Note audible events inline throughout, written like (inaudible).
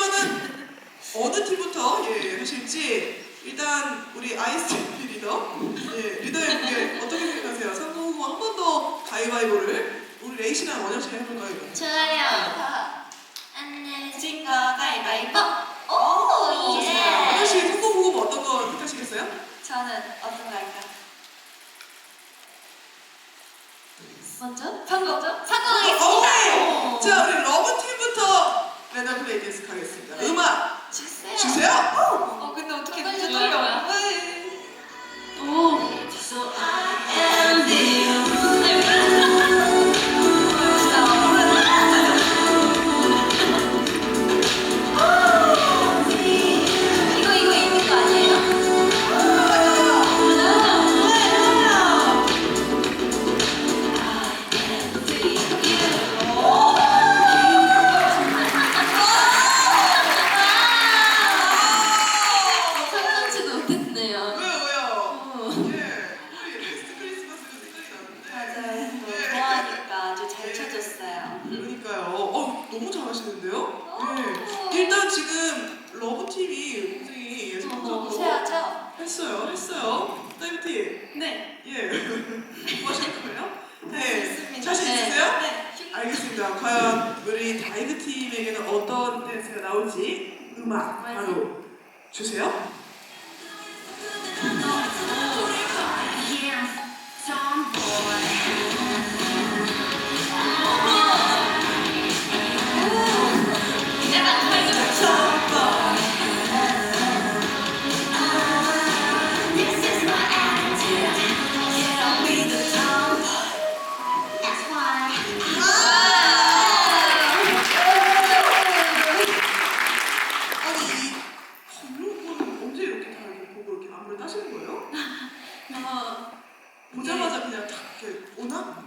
그러면은 어느 팀부터 예, 하실지 일단 우리 아이스티 리더 예, 리더의 무게 어떻게 생각하세요? 상호 후보 한 번 더 가위바위보를 우리 레이시랑 원영 씨가 해볼까요? 이거? 좋아요. 안내진 거 가위바위보. 오, 원영 예. 씨 상호 후보 어떤 거 택하시겠어요? 저는 어떤 거 할까요? 먼저? 상공. 상공하겠습니다. 오케이! 자, 우리 러브 팀부터 랜 아주 잘 쳐줬어요. 그러니까요. 어, 너무 잘하시는데요? 네. 일단 지금 러브 팀이 굉장히 어, 예상적으로 세하죠? 했어요, 했어요. 다이브 팀, 네. 예, 뭐 하실 거예요? 네, 좋습니다. 자신 네. 있으세요? 네. 알겠습니다. 과연 우리 다이브 팀에게는 어떤 댄스가 나올지 음악 바로 주세요. 따시는 거예요? (laughs) 어, 보자마자 그냥 탁 이렇게 오나?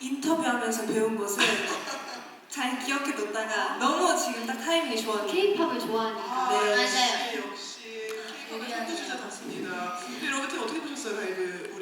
인터뷰하면서 배운 것을 (laughs) 잘 기억해 뒀다가 너무 지금 딱 타이밍이 좋아요. K-팝을 좋아하니까. 아, 네. 역시 역시 케이팝의 선두주자 같습니다. 우리 러브 팀 어떻게 보셨어요, 다이브?